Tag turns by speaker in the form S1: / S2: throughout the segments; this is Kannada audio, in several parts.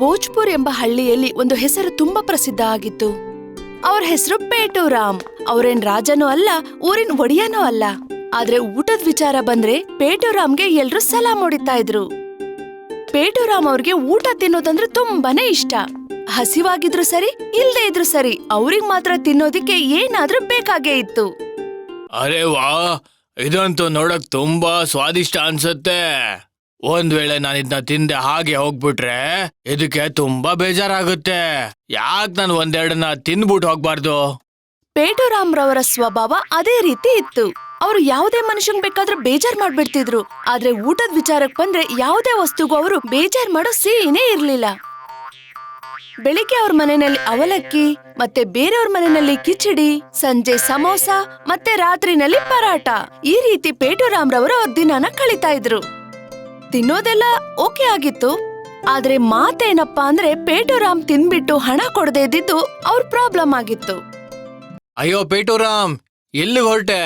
S1: ಭೋಜ್ಪುರ್ ಎಂಬ ಹಳ್ಳಿಯಲ್ಲಿ ಒಂದು ಹೆಸರು ತುಂಬಾ ಪ್ರಸಿದ್ಧ ಆಗಿತ್ತು. ಅವ್ರ ಹೆಸರು ಪೇಟುರಾಮ್. ಅವ್ರೇನ್ ರಾಜನೂ ಅಲ್ಲ, ಊರಿನ ಒಡೆಯನೂ ಅಲ್ಲ. ಆದ್ರೆ ಊಟದ ವಿಚಾರ ಬಂದ್ರೆ ಪೇಟುರಾಮ್ಗೆ ಎಲ್ರೂ ಸಲಾ ಹೊಡಿತಾ ಇದ್ರು. ಪೇಟುರಾಮ್ ಅವ್ರಿಗೆ ಊಟ ತಿನ್ನೋದಂದ್ರೆ ತುಂಬಾನೇ ಇಷ್ಟ. ಹಸಿವಾಗಿದ್ರು ಸರಿ, ಇಲ್ದೇ ಇದ್ರು ಸರಿ, ಅವ್ರಿಗೆ ಮಾತ್ರ ತಿನ್ನೋದಿಕ್ಕೆ ಏನಾದ್ರೂ ಬೇಕಾಗೇ ಇತ್ತು.
S2: ಅರೆ ವಾ ಇದಂತೂ ನೋಡಕ್ ತುಂಬಾ ಸ್ವಾದಿಷ್ಟ ಅನ್ಸುತ್ತೆ. ಒಂದ್ ವೇಳೆ ನಾನು ಇದನ್ನ ತಿಂದೆ ಹಾಗೆ ಹೋಗ್ಬಿಟ್ರೆ ಇದಕ್ಕೆ ತುಂಬಾ ಬೇಜಾರಾಗುತ್ತೆ. ಯಾಕ್ ನಾನು ಒಂದೆರಡನ್ನ ತಿಂದ್ಬಿಟ್ಟು ಹೋಗ್ಬಾರ್ದು?
S1: ಪೇಟುರಾಮ್ ರವರ ಸ್ವಭಾವ ಅದೇ ರೀತಿ ಇತ್ತು. ಅವರು ಯಾವುದೇ ಮನುಷ್ಯನ್ ಬೇಕಾದ್ರೂ ಬೇಜಾರ್ ಮಾಡ್ಬಿಡ್ತಿದ್ರು. ಆದ್ರೆ ಊಟದ ವಿಚಾರಕ್ ಬಂದ್ರೆ ಯಾವುದೇ ವಸ್ತುಗೂ ಅವರು ಬೇಜಾರ್ ಮಾಡೋ ಸೀನೇ ಇರ್ಲಿಲ್ಲ. ಬೆಳಿಗ್ಗೆ ಅವ್ರ ಮನೆಯಲ್ಲಿ ಅವಲಕ್ಕಿ, ಮತ್ತೆ ಬೇರೆಯವ್ರ ಮನೆಯಲ್ಲಿ ಕಿಚಡಿ, ಸಂಜೆ ಸಮೋಸ, ಮತ್ತೆ ರಾತ್ರಿನಲ್ಲಿ ಪರಾಟ ಈ ರೀತಿ ಪೇಟುರಾಮ್ ರವರು ಅವ್ರ ದಿನಾನ ಕಳೀತಾ ಇದ್ರು. ತಿನ್ನೋದೆಲ್ಲ ಓಕೆ ಆಗಿತ್ತು. ಆದ್ರೆ ಮಾತೇನಪ್ಪ ಅಂದ್ರೆ ಪೇಟುರಾಮ್ ತಿನ್ಬಿಟ್ಟು ಹಣ ಕೊಡದೇ ಇದ್ದಿದ್ದು ಅವ್ರ ಪ್ರಾಬ್ಲಮ್ ಆಗಿತ್ತು.
S2: ಅಯ್ಯೋ ಪೇಟೋರಾಮ್, ಎಲ್ಲಿಗೆ ಹೊರಟೆ?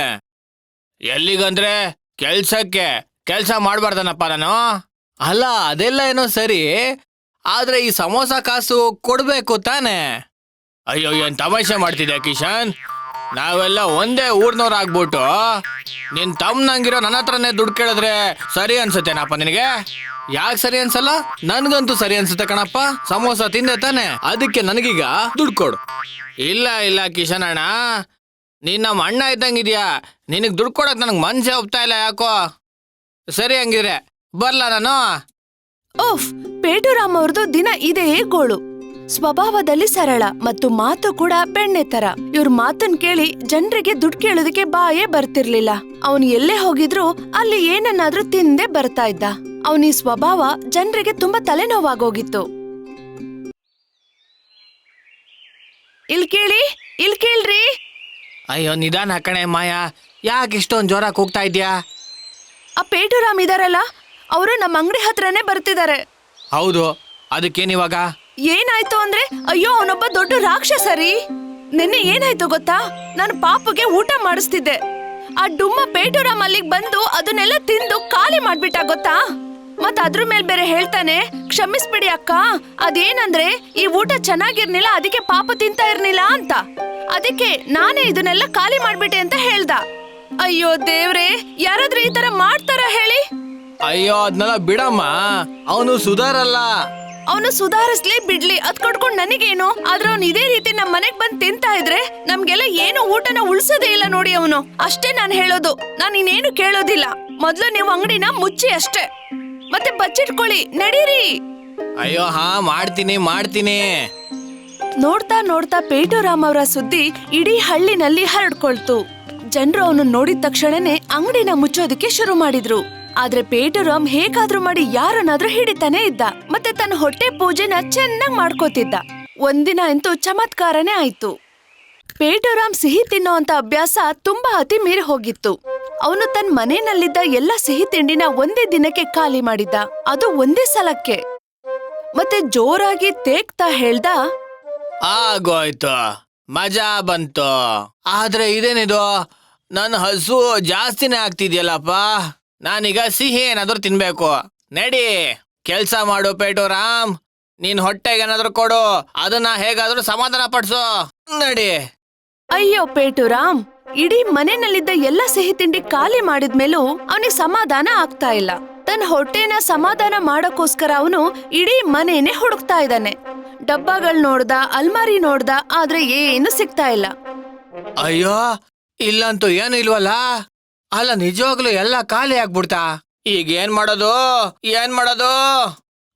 S2: ಎಲ್ಲಿಗಂದ್ರೆ ಕೆಲ್ಸಕ್ಕೆ. ಕೆಲ್ಸ ಮಾಡ್ಬಾರ್ದನಪ್ಪ ನಾನು. ಅಲ್ಲ, ಅದೆಲ್ಲ ಏನೋ ಸರಿ, ಆದ್ರೆ ಈ ಸಮೋಸ ಕಾಸು ಕೊಡ್ಬೇಕು ತಾನೆ? ಅಯ್ಯೋ, ಏನ್ ತಮಾಷೆ ಮಾಡ್ತಿದ್ಯಾ ಕಿಶನ್? ನಾವೆಲ್ಲ ಒಂದೇ ಊರ್ನವ್ರು ಆಗ್ಬಿಟ್ಟು ನಿನ್ ತಮ್ಮನಂಗಿರೋ ನನ್ನ ಹತ್ರನೇ ದುಡ್ಡು ಕೇಳಿದ್ರೆ ಸರಿ ಅನ್ಸುತ್ತೇನಪ್ಪ ನಿನಗೆ? ಯಾಕೆ ಸರಿ ಅನ್ಸಲ್ಲ? ನನ್ಗಂತೂ ಸರಿ ಅನ್ಸುತ್ತೆ ಕಣಪ್ಪ. ಸಮೋಸ ತಿಂದೆ ತಾನೆ. ಅದಕ್ಕೆ ನನಗೀಗ ದುಡ್ಡು ಕೊಡು. ಇಲ್ಲ ಇಲ್ಲ ಕಿಶನ್ ಅಣ್ಣ. ನೀನ್ ನಮ್ಮ ಅಣ್ಣ ಇದ್ದಂಗಿದ್ಯಾ ನಿನಗ್ ದುಡ್ಡು ಕೊಡಕ್ ನನಗೆ ಮನ್ಸೇ ಒಪ್ತಾ ಇಲ್ಲ ಯಾಕೋ? ಸರಿ ಹಂಗಿದ್ರೆ ಬರ್ಲಾ ನಾನು?
S1: ಓಫ್ ಪೇಟುರಾಮ್ ಅವ್ರದ್ದು ದಿನ ಇದೇ ಗೋಳು ಸ್ವಭಾವದಲ್ಲಿ ಸರಳ ಮತ್ತು ಮಾತು ಕೂಡ ಬೆಣ್ಣೆ ತರ. ಇವ್ರ ಮಾತನ್ ಕೇಳಿ ಜನರಿಗೆ ದುಡ್ಡು ಕೇಳೋದಕ್ಕೆ ಬಾಯೇ ಬರ್ತಿರ್ಲಿಲ್ಲ. ಅವನು ಎಲ್ಲೇ ಹೋಗಿದ್ರು ಅಲ್ಲಿ ಏನನ್ನಾದ್ರೂ ತಿಂದೇ ಬರ್ತಾ ಇದ್ದ. ಅವನ ಈ ಸ್ವಭಾವ ಜನರಿಗೆ ತುಂಬಾ ತಲೆನೋವಾಗೋಗಿತ್ತು. ಇಲ್ ಕೇಳಿ ಇಲ್ ಕೇಳ್ರಿ.
S2: ಅಯ್ಯೋ ನಿಧಾನ ಕಣೆ ಮಾಯಾ. ಯಾಕೆ ಇಷ್ಟೊಂದು ಜ್ವರ ಕೂಗ್ತಾ ಇದ್ಯಾ?
S1: ಆ ಪೇಟುರಾಮ್ ಇದಾರಲ್ಲ ಅವರು ನಮ್ಮ ಅಂಗಡಿ ಹತ್ರನೇ ಬರ್ತಿದ್ದಾರೆ
S2: ಹೌದು ಅದಕ್ಕೇನಿವಾಗ
S1: ಏನಾಯ್ತು ಅಂದ್ರೆ? ಅಯ್ಯೋ, ಅವನೊಬ್ಬ ದೊಡ್ಡ ರಾಕ್ಷಸ ರೀ. ನಿನ್ನೆ ಏನಾಯ್ತು ಗೊತ್ತಾ? ನಾನು ಪಾಪುಗೆ ಊಟ ಮಾಡಿಸ್ತಿದ್ದೆ. ಆ ಡುಮ್ಮ ಪೇಟೂರಾಮ್ ಅಲ್ಲಿಗೆ ಬಂದು ಅದನ್ನೆಲ್ಲ ತಿಂದು ಖಾಲಿ ಮಾಡ್ಬಿಟ್ಟ ಗೊತ್ತಾ? ಮತ್ ಅದ್ರ ಮೇಲೆ ಬೇರೆ ಹೇಳ್ತಾನೆ, ಕ್ಷಮಿಸ್ಬಿಡಿ ಅಕ್ಕ. ಅದೇನಂದ್ರೆ, ಈ ಊಟ ಚೆನ್ನಾಗಿರ್ನಿಲ್ಲ, ಅದಕ್ಕೆ ಪಾಪ ತಿಂತಾ ಇರ್ನಿಲ್ಲ ಅಂತ. ಅದಕ್ಕೆ ನಾನೇ ಇದನ್ನೆಲ್ಲ ಖಾಲಿ ಮಾಡ್ಬಿಟ್ಟೆ ಅಂತ ಹೇಳ್ದ. ಅಯ್ಯೋ ದೇವ್ರೆ, ಯಾರಾದ್ರೂ ಈ ತರ ಮಾಡ್ತಾರ ಹೇಳಿ?
S2: ಅಯ್ಯೋ ಅದನ್ನೆಲ್ಲ ಬಿಡಮ್ಮ. ಅವನು ಸುಧಾರಲ್ಲ.
S1: ಅವನು ಸುಧಾರಿಸ್ಲಿ ಬಿಡ್ಲಿ. ಅದ್ ಕೊಟ್ಕೊಂಡ್ ನನಗೇನು? ಆದ್ರೆ ಅವ್ನು ಇದೇ ರೀತಿ ನಮ್ ಮನೆಗ್ ಬಂದ್ ತಿಂತಾ ಇದ್ರೆ ನಮ್ಗೆಲ್ಲ ಏನು ಊಟನ ಉಳ್ಸೋದೇ ಇಲ್ಲ ನೋಡಿ ಅವನು. ಅಷ್ಟೇ ನಾನ್ ಹೇಳೋದು. ನಾನ್ ಇನ್ನೇನು ಕೇಳೋದಿಲ್ಲ. ಮೊದ್ಲು ನೀವು ಅಂಗಡಿನ ಮುಚ್ಚಿ ಅಷ್ಟೇ. ಮತ್ತೆ ಬಚ್ಚಿಟ್ಕೊಳ್ಳಿ. ನಡೀರಿ.
S2: ಅಯ್ಯೋ ಹಾ ಮಾಡ್ತೀನಿ ಮಾಡ್ತೀನಿ.
S1: ನೋಡ್ತಾ ನೋಡ್ತಾ ಪೇಟುರಾಮ್ ಅವರ ಸುದ್ದಿ ಇಡೀ ಹಳ್ಳಿನಲ್ಲಿ ಹರಡ್ಕೊಳ್ತು. ಜನರು ಅವನು ನೋಡಿದ ತಕ್ಷಣನೇ ಅಂಗಡಿನ ಮುಚ್ಚೋದಕ್ಕೆ ಶುರು ಮಾಡಿದ್ರು. ಆದ್ರೆ ಪೇಟುರಾಮ್ ಹೇಗಾದ್ರೂ ಮಾಡಿ ಯಾರನ್ನಾದ್ರೂ ಹಿಡಿತಾನೆ ಇದ್ದ. ಮತ್ತೆ ತನ್ನ ಹೊಟ್ಟೆ ಪೂಜೆನ ಚೆನ್ನಾಗ್ ಮಾಡ್ಕೋತಿದ್ದ. ಒಂದಿನ ಅಂತೂ ಚಮತ್ಕಾರನೇ ಆಯ್ತು. ಪೇಟುರಾಮ್ ಸಿಹಿ ತಿನ್ನೋಂತ ಅಭ್ಯಾಸ ತುಂಬಾ ಅತಿ ಮೀರಿ ಹೋಗಿತ್ತು. ಅವನು ತನ್ನ ಮನೆಯಲ್ಲಿದ್ದ ಎಲ್ಲ ಸಿಹಿ ತಿಂಡಿನ ಒಂದೇ ದಿನಕ್ಕೆ ಖಾಲಿ ಮಾಡಿದ್ದ. ಅದು ಒಂದೇ ಸಲಕ್ಕೆ. ಮತ್ತೆ ಜೋರಾಗಿ ತೇಗ್ತಾ ಹೇಳ್ದ
S2: ಆಗೋಯ್ತು ಮಜಾ ಬಂತು. ಆದ್ರೆ ಇದೇನಿದು? ನನ್ನ ಹಸು ಜಾಸ್ತಿನೇ ಆಗ್ತಿದ್ಯಲ್ಲಪ್ಪ? ನಾನೀಗ ಸಿಹಿ ಏನಾದ್ರೂ ತಿನ್ಬೇಕು. ನಡಿ ಕೆಲ್ಸ ಮಾಡು ಪೇಟು ರಾಮ್ ನೀನ್ ಹೊಟ್ಟೆಗೆ ಏನಾದ್ರೂ ಕೊಡು. ಅದನ್ನ ಹೇಗಾದ್ರೂ ಸಮಾಧಾನ ಪಡಿಸು. ನಡಿ.
S1: ಅಯ್ಯೋ ಪೇಟುರಾಮ್ ಇಡೀ ಮನೆಯಲ್ಲಿದ್ದ ಎಲ್ಲ ಸಿಹಿ ತಿಂಡಿ ಖಾಲಿ ಮಾಡಿದ್ಮೇಲೂ ಅವನಿಗೆ ಸಮಾಧಾನ ಆಗ್ತಾ ಇಲ್ಲ. ತನ್ನ ಹೊಟ್ಟೆನ ಸಮಾಧಾನ ಮಾಡೋಕ್ಕೋಸ್ಕರ ಅವನು ಇಡೀ ಮನೆನೇ ಹುಡುಕ್ತಾ ಇದ್ದಾನೆ. ಡಬ್ಬಾಗಳ್ ನೋಡ್ದ ಅಲ್ಮಾರಿ ನೋಡ್ದ ಆದ್ರೆ ಏನು ಸಿಗ್ತಾ ಇಲ್ಲ.
S2: ಅಯ್ಯೋ ಇಲ್ಲಂತೂ ಏನು ಇಲ್ವಲ್ಲ? ಅಲ್ಲ ನಿಜವಾಗ್ಲೂ ಎಲ್ಲ ಖಾಲಿ ಆಗ್ಬಿಡ್ತಾ? ಈಗ ಏನ್ ಮಾಡೋದು? ಏನ್ ಮಾಡೋದು?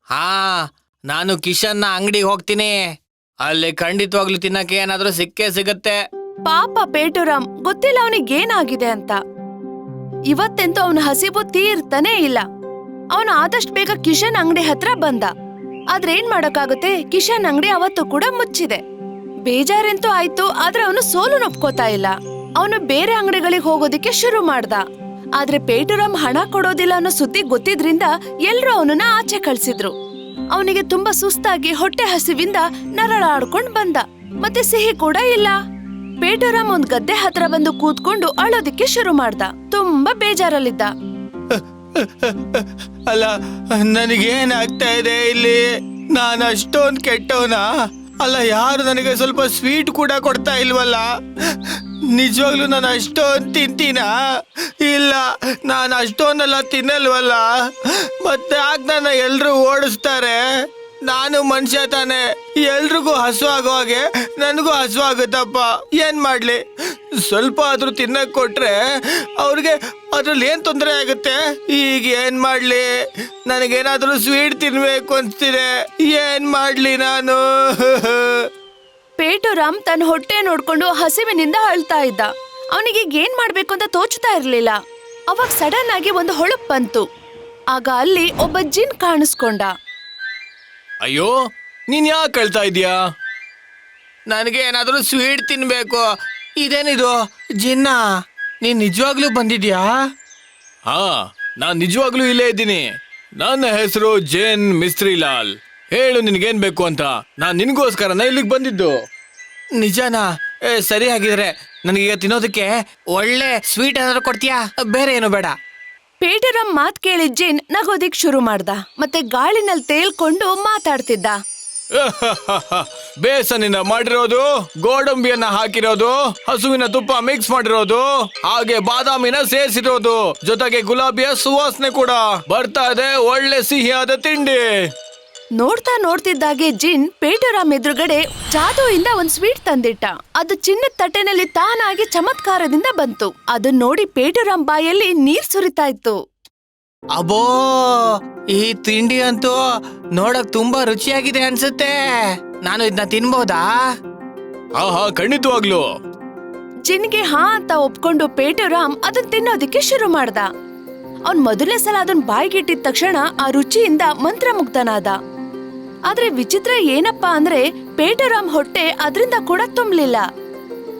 S2: ಹಾ ನಾನು ಕಿಶನ್ನ ಅಂಗಡಿಗೆ ಹೋಗ್ತೀನಿ. ಅಲ್ಲಿ ಖಂಡಿತವಾಗ್ಲೂ ತಿನ್ನಕ್ಕೆ ಏನಾದ್ರೂ ಸಿಕ್ಕೇ ಸಿಗತ್ತೆ.
S1: ಪಾಪ ಪೇಟುರಾಮ್ ಗೊತ್ತಿಲ್ಲ ಅವನಿಗೆ ಏನಾಗಿದೆ ಅಂತ. ಇವತ್ತೆಂತೂ ಅವನ ಹಸಿಬು ತೀರ್ತಾನೆ ಇಲ್ಲ. ಅವನು ಆದಷ್ಟು ಬೇಗ ಕಿಶನ್ ಅಂಗಡಿ ಹತ್ರ ಬಂದ. ಆದ್ರೆ ಏನ್ ಮಾಡಕ್ಕಾಗುತ್ತೆ? ಕಿಶನ್ ಅಂಗಡಿ ಅವತ್ತು ಕೂಡ ಮುಚ್ಚಿದೆ. ಬೇಜಾರೆಂತೂ ಆಯ್ತು ಆದ್ರೆ ಅವನು ಸೋಲು ನೊಪ್ಕೋತಾ ಇಲ್ಲ. ಅವನು ಬೇರೆ ಅಂಗಡಿಗಳಿಗೆ ಹೋಗೋದಿಕ್ಕೆ ಶುರು ಮಾಡ್ದ. ಆದ್ರೆ ಪೇಟುರಾಮ್ ಹಣ ಕೊಡೋದಿಲ್ಲ ಅನ್ನೋ ಸುದ್ದಿ ಗೊತ್ತಿದ್ರಿಂದ ಎಲ್ರೂ ಅವನನ್ನ ಆಚೆ ಕಳ್ಸಿದ್ರು. ಅವನಿಗೆ ತುಂಬಾ ಸುಸ್ತಾಗಿ ಹೊಟ್ಟೆ ಹಸಿವಿಂದ ನರಳಾಡ್ಕೊಂಡ್ ಬಂದ. ಮತ್ತೆ ಸಿಹಿ ಕೂಡ ಇಲ್ಲ. ಪೇಟುರಾಮ್ ಒಂದ್ ಗದ್ದೆ ಹತ್ರ ಬಂದು ಕೂತ್ಕೊಂಡು ಅಳೋದಿಕ್ಕೆ ಶುರು ಮಾಡ್ದ. ತುಂಬಾ ಬೇಜಾರಲ್ಲಿದ್ದ.
S2: ಅಲ್ಲ, ನನಗೇನಾಗ್ತಾ ಇದೆ ಇಲ್ಲಿ? ನಾನು ಅಷ್ಟೊಂದು ಕೆಟ್ಟವನ? ಅಲ್ಲ, ಯಾರು ನನಗೆ ಸ್ವಲ್ಪ ಸ್ವೀಟ್ ಕೂಡ ಕೊಡ್ತಾ ಇಲ್ವಲ್ಲ? ನಿಜವಾಗ್ಲೂ ನಾನು ಅಷ್ಟೊಂದು ತಿಂತೀನ? ಇಲ್ಲ, ನಾನು ಅಷ್ಟೊಂದೆಲ್ಲ ತಿನ್ನಲ್ವಲ್ಲ? ಮತ್ತೆ ಆಗ ನನ್ನ ಎಲ್ಲರೂ ಓಡಿಸ್ತಾರೆ. ನಾನು ಮನುಷ್ಯ ತಾನೆ. ಎಲ್ರಿಗೂ ಹಸು ಹಾಗೆ ನನಗೂ ಹಸು ಆಗುತ್ತಪ್ಪ. ಏನ್ ಮಾಡ್ಲಿ? ಸ್ವಲ್ಪ ಆದ್ರೂ ತಿನ್ನಕ್ ಕೊಟ್ರೆ ಅವ್ರಿಗೆ ಅದ್ರಲ್ಲಿ ಏನ್ ತೊಂದರೆ ಆಗುತ್ತೆ? ಈಗ ಏನ್ ಮಾಡ್ಲಿ? ನನಗೇನಾದ್ರೂ ಸ್ವೀಟ್ ತಿನ್ಬೇಕು ಅನ್ಸ್ತಿದೆ. ಏನ್ ಮಾಡ್ಲಿ ನಾನು?
S1: ಪೇಟುರಾಮ್ ತನ್ನ ಹೊಟ್ಟೆ ನೋಡ್ಕೊಂಡು ಹಸಿವಿನಿಂದ ಅಳ್ತಾ ಇದ್ದ. ಅವನಿಗೆ ಏನ್ ಮಾಡ್ಬೇಕು ಅಂತ ತೋಚ್ತಾ ಇರ್ಲಿಲ್ಲ. ಅವಾಗ ಸಡನ್ ಆಗಿ ಒಂದು ಹೊಳಪ್ ಬಂತು. ಆಗ ಅಲ್ಲಿ ಒಬ್ಬ ಜಿನ್ ಕಾಣಿಸ್ಕೊಂಡ.
S2: ಅಯ್ಯೋ ನೀನ್ ಯಾಕೆ ಅಳ್ತಾ ಇದೀಯಾ? ನನಗೆ ಏನಾದರೂ ಸ್ವೀಟ್ ತಿನ್ಬೇಕು. ಇದೇನಿದು? ಜಿನ್ನ ನೀನ್ ನಿಜವಾಗ್ಲೂ ಬಂದಿದ್ಯಾ? ಹಾ ನಾನ್ ನಿಜವಾಗ್ಲೂ ಇಲ್ಲೇ ಇದ್ದೀನಿ. ನನ್ನ ಹೆಸರು ಜೇನ್ ಮಿಸ್ತ್ರಿಲಾಲ್. ಹೇಳು ನಿನ್ಗೇನ್ ಬೇಕು ಅಂತ. ನಾನ್ ನಿನ್ಗೋಸ್ಕರನ ಇಲ್ಲಿಗೆ ಬಂದಿದ್ದು. ನಿಜನಾ? ಏ, ಸರಿ ಹಾಗಿದ್ರೆ ನನಗೀಗ ತಿನ್ನೋದಕ್ಕೆ ಒಳ್ಳೆ ಸ್ವೀಟ್ ಏನಾದ್ರು ಕೊಡ್ತೀಯಾ? ಬೇರೆ ಏನು ಬೇಡ.
S1: ಪೇಟುರಾಮ್ ಮಾತ್ ಕೇಳಿದ್ ಜಿನ್ ನಗೋದಿಕ್ ಶುರು ಮಾಡ್ದ. ಮತ್ತೆ ಗಾಳಿನಲ್ಲಿ ತೇಲ್ಕೊಂಡು ಮಾತಾಡ್ತಿದ್ದ.
S2: ಬೇಸನಿಂದ ಮಾಡಿರೋದು ಗೋಡಂಬಿಯನ್ನ ಹಾಕಿರೋದು ಹಸುವಿನ ತುಪ್ಪ ಮಿಕ್ಸ್ ಮಾಡಿರೋದು ಹಾಗೆ ಬಾದಾಮಿನ ಸೇರಿಸಿರೋದು ಜೊತೆಗೆ ಗುಲಾಬಿಯ ಸುವಾಸನೆ ಕೂಡ. ಬರ್ತಾ ಇದೆ ಒಳ್ಳೆ ಸಿಹಿಯಾದ ತಿಂಡಿ.
S1: ನೋಡ್ತಾ ನೋಡ್ತಿದ್ದಾಗೆ ಜಿನ್ ಪೇಟರಾಮ್ ಎದುರುಗಡೆ ಜಾದೂಯಿಂದ ಒಂದ್ ಸ್ವೀಟ್ ತಂದಿಟ್ಟ. ಅದು ಚಿನ್ನದ ತಟ್ಟೆನಲ್ಲಿ ತಾನಾಗಿ ಚಮತ್ಕಾರದಿಂದ ಬಂತು. ಅದನ್ನ ನೋಡಿ ಪೇಟರಾಮ್ ಬಾಯಲ್ಲಿ ನೀರ್ ಸುರಿತಾ ಇತ್ತು.
S2: ಅಬೋ ಈ ತಿಂಡಿ ಅಂತೂ ನೋಡಕ್ ತುಂಬಾ ರುಚಿಯಾಗಿದೆ ಅನ್ಸುತ್ತೆ. ನಾನು ಇದನ್ನ ತಿನ್ಬೋದಾ? ಆಹಾ ಖಂಡಿತವಾಗ್ಲು.
S1: ಜಿನ್ಗೆ ಹಾ ಅಂತ ಒಪ್ಕೊಂಡು ಪೇಟರಾಮ್ ಅದನ್ ತಿನ್ನೋದಿಕ್ಕೆ ಶುರು ಮಾಡ್ದ. ಅವ್ನ್ ಮೊದಲನೇ ಸಲ ಅದನ್ ಬಾಯ್ಗಿಟ್ಟಿದ ತಕ್ಷಣ ಆ ರುಚಿಯಿಂದ ಮಂತ್ರಮುಗ್ಧನಾದ. ಆದ್ರೆ ವಿಚಿತ್ರ ಏನಪ್ಪಾ ಅಂದ್ರೆ ಪೇಟರಾಮ್ ಹೊಟ್ಟೆ ಅದರಿಂದ ಕೂಡ ತುಂಬಲಿಲ್ಲ.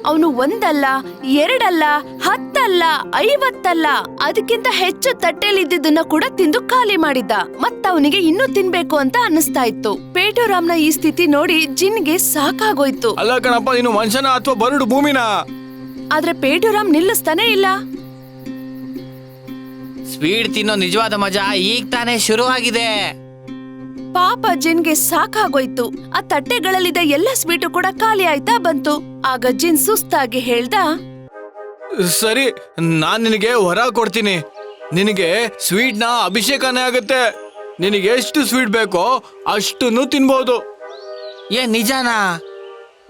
S1: ಅವನು ಒಂದಲ್ಲ ಎರಡಲ್ಲ ಹತ್ತಲ್ಲ ಐವತ್ತಲ್ಲ ಅದಕ್ಕಿಂತ ಹೆಚ್ಚು ತಟ್ಟೆಲಿದ್ದನ್ನ ಕೂಡ ತಿಂದು ಖಾಲಿ ಮಾಡಿದ್ದ. ಮತ್ತವನಿಗೆ ಇನ್ನೂ ತಿನ್ಬೇಕು ಅಂತ ಅನ್ನಿಸ್ತಾ ಇತ್ತು. ಪೇಟುರಾಮ್ನ ಈ ಸ್ಥಿತಿ ನೋಡಿ ಜಿನ್ಗೆ ಸಾಕಾಗೋಯ್ತು.
S2: ಅಲ್ಲ ಕಣಪ್ಪ ನೀನು ಮನುಷ್ಯನ ಅಥವಾ ಬರಡು ಭೂಮಿನ?
S1: ಆದ್ರೆ ಪೇಟುರಾಮ್ ನಿಲ್ಲಿಸ್ತಾನೆ ಇಲ್ಲ.
S2: ಸ್ವೀಟ್ ತಿನ್ನೋ ನಿಜವಾದ ಮಜಾ ಈಗ ತಾನೇ ಶುರುವಾಗಿದೆ.
S1: ಪಾಪ ಜಿನ್ಗೆ ಸಾಕಾಗೋಯ್ತು. ಆ ತಟ್ಟೆಗಳಲ್ಲಿದ್ದ ಎಲ್ಲ ಸ್ವೀಟು ಕೂಡ ಖಾಲಿ ಆಯ್ತಾ ಬಂತು. ಆಗ ಜಿನ್ ಸುಸ್ತಾಗಿ ಹೇಳ್ದ
S2: ಸರಿ ನಾನ್ ನಿನಗೆ ಹೊರ ಕೊಡ್ತೀನಿ. ನಿನಗೆ ಸ್ವೀಟ್ನ ಅಭಿಷೇಕನೇ ಆಗುತ್ತೆ. ನಿನಗೆ ಎಷ್ಟು ಸ್ವೀಟ್ ಬೇಕೋ ಅಷ್ಟನ್ನು ತಿನ್ಬಹುದು ಏ ನಿಜಾನಾ?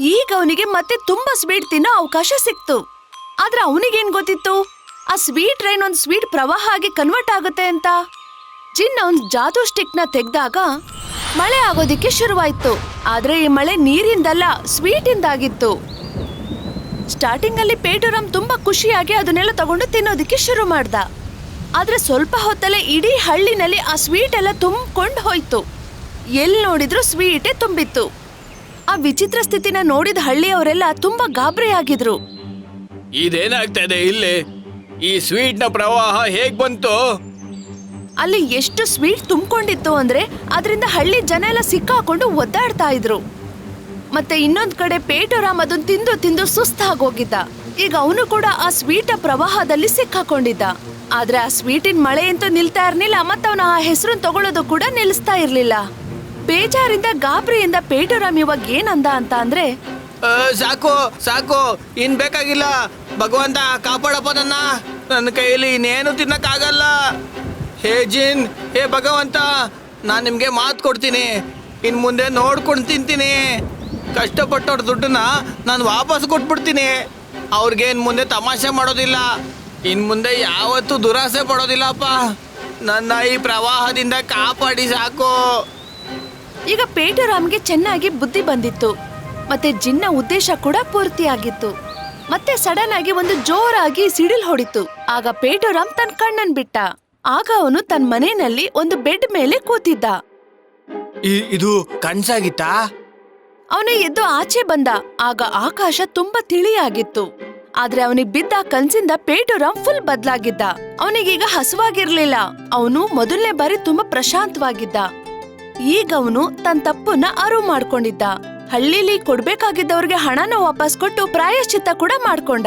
S1: ಈಗ ಅವನಿಗೆ ಮತ್ತೆ ತುಂಬಾ ಸ್ವೀಟ್ ತಿನ್ನೋ ಅವಕಾಶ ಸಿಕ್ತು. ಆದ್ರೆ ಅವನಿಗೇನ್ ಗೊತ್ತಿತ್ತು? ಆ ಸ್ವೀಟ್ ರೈನ್ ಒಂದ್ ಸ್ವೀಟ್ ಪ್ರವಾಹ ಆಗಿ ಕನ್ವರ್ಟ್ ಆಗುತ್ತೆ ಅಂತ. ಜಿನ್ ಒಂದ್ ಜಾದೂ ಸ್ಟಿಕ್ನ ತೆಗ್ದಾಗ ಮಳೆ ಆಗೋದಿಕ್ಕೆ ಶುರುವಾಯ್ತು. ಆದ್ರೆ ಈ ಮಳೆ ನೀರಿಂದಲ್ಲ ಸ್ವೀಟ್ ಇಂದಾಗಿತ್ತು ಸ್ಟಾರ್ಟಿಂಗ್ ಅಲ್ಲಿ ಪೇಟುರಾಮ್ ತುಂಬಾ ಖುಷಿಯಾಗಿ ಅದನ್ನೆಲ್ಲ ತಗೊಂಡು ತಿನ್ನೋದಿಕ್ಕೆ ಶುರು ಮಾಡ್ದ. ಆದ್ರೆ ಸ್ವಲ್ಪ ಹೊತ್ತಲ್ಲೇ ಇಡೀ ಹಳ್ಳಿನಲ್ಲಿ ಆ ಸ್ವೀಟ್ ಎಲ್ಲ ತುಂಬಿಕೊಂಡು ಹೋಯ್ತು. ಎಲ್ಲಿ ನೋಡಿದ್ರು ಸ್ವೀಟೇ ತುಂಬಿತ್ತು. ಆ ವಿಚಿತ್ರ ಸ್ಥಿತಿನ ನೋಡಿದ ಹಳ್ಳಿಯವರೆಲ್ಲ ತುಂಬಾ ಗಾಬರಿ ಆಗಿದ್ರು.
S2: ಇದೇನಾಗ್ತಾ ಇದೆ ಇಲ್ಲಿ? ಈ ಸ್ವೀಟ್ನ ಪ್ರವಾಹ ಹೇಗ್ ಬಂತು?
S1: ಅಲ್ಲಿ ಎಷ್ಟು ಸ್ವೀಟ್ ತುಂಬಿಕೊಂಡಿತ್ತು ಅಂದ್ರೆ ಅದರಿಂದ ಹಳ್ಳಿ ಜನ ಎಲ್ಲ ಸಿಕ್ಕಾಕೊಂಡು ಒದ್ದಾಡ್ತಾ ಇದ್ರು. ಮತ್ತೆ ಇನ್ನೊಂದ್ ಕಡೆ ಪೇಟುರಾಮ್ ಅದನ್ನು ತಿಂದು ತಿಂದು ಸುಸ್ತಾಗೋಗಿದ್ದ. ಈಗ ಅವನು ಕೂಡ ಆ ಸ್ವೀಟ ಪ್ರವಾಹದಲ್ಲಿ ಸಿಕ್ಕಾಕೊಂಡಿದ್ದ. ಆದ್ರೆ ಆ ಸ್ವೀಟಿನ ಮಳೆ ಅಂತೂ ನಿಲ್ತಾ ಇರ್ಲಿಲ್ಲ, ಮತ್ತವನ ಆ ಹೆಸರನ್ನ ತಗೊಳ್ಳೋದು ಕೂಡ ನಿಲ್ಲಿಸ್ತಾ ಇರ್ಲಿಲ್ಲ. ಬೇಜಾರಿಂದ ಗಾಬರಿಯಿಂದ ಪೇಟುರಾಮ್ ಇವಾಗ ಏನಂದ ಅಂತ ಅಂದ್ರೆ
S2: ಸಾಕು ಸಾಕು, ಇನ್ ಬೇಕಾಗಿಲ್ಲ. ಭಗವಂತ ಕಾಪಾಡಪ್ಪ ನನ್ನ. ನನ್ನ ಕೈಯಲ್ಲಿ ಇನ್ನೇನು ತಿನ್ನಕ್ಕಾಗಲ್ಲ. ಹೇ ಜಿನ್, ಹೇ ಭಗವಂತ, ನಾನು ನಿಮಗೆ ಮಾತು ಕೊಡ್ತೀನಿ. ಇನ್ ಮುಂದೆ ನೋಡ್ಕೊಂಡು ತಿಂತೀನಿ. ಕಷ್ಟಪಟ್ಟವ್ರ ದುಡ್ಡನ್ನ ನಾನು ವಾಪಸ್ ಕೊಟ್ಬಿಡ್ತೀನಿ. ಅವ್ರಿಗೆ ಇನ್ ಮುಂದೆ ತಮಾಷೆ ಮಾಡೋದಿಲ್ಲ. ಇನ್ ಮುಂದೆ ಯಾವತ್ತೂ ದುರಾಸೆ ಪಡೋದಿಲ್ಲಪ್ಪ. ನನ್ನ ಈ ಪ್ರವಾಹದಿಂದ ಕಾಪಾಡಿ ಸಾಕು.
S1: ಈಗ ಪೇಟುರಾಮ್ಗೆ ಚೆನ್ನಾಗಿ ಬುದ್ಧಿ ಬಂದಿತ್ತು. ಮತ್ತೆ ಜಿನ್ನ ಉದ್ದೇಶ ಕೂಡ ಪೂರ್ತಿಯಾಗಿತ್ತು. ಮತ್ತೆ ಸಡನ್ ಆಗಿ ಒಂದು ಜೋರಾಗಿ ಸಿಡಿಲ್ ಹೊಡಿತು. ಆಗ ಪೇಟುರಾಮ್ ತನ್ನ ಕಣ್ಣನ್ ಬಿಟ್ಟ. ಆಗ ಅವನು ತನ್ನ ಮನೆಯಲ್ಲಿ ಒಂದು ಬೆಡ್ ಮೇಲೆ ಕೂತಿದ್ದ.
S2: ಇದು ಕನ್ಸಾಗಿತ್ತಾ?
S1: ಅವನು ಎದ್ದು ಆಚೆ ಬಂದ. ಆಗ ಆಕಾಶ ತುಂಬಾ ತಿಳಿಯಾಗಿತ್ತು. ಆದ್ರೆ ಅವನಿಗೆ ಬಿದ್ದ ಕನ್ಸಿಂದ ಪೇಟುರಾಮ್ ಫುಲ್ ಬದ್ಲಾಗಿದ್ದ. ಅವನಿಗೀಗ ಹಸುವಾಗಿರ್ಲಿಲ್ಲ. ಅವನು ಮೊದಲನೇ ಬಾರಿ ತುಂಬಾ ಪ್ರಶಾಂತವಾಗಿದ್ದ. ಈಗ ಅವನು ತನ್ನ ತಪ್ಪನ್ನ ಅರಿವು ಮಾಡ್ಕೊಂಡಿದ್ದ. ಹಳ್ಳಿಲಿ ಕೊಡ್ಬೇಕಾಗಿದ್ದವ್ರಿಗೆ ಹಣನ ವಾಪಸ್ ಕೊಟ್ಟು ಪ್ರಾಯಶ್ಚಿತ್ತ ಕೂಡ ಮಾಡ್ಕೊಂಡ.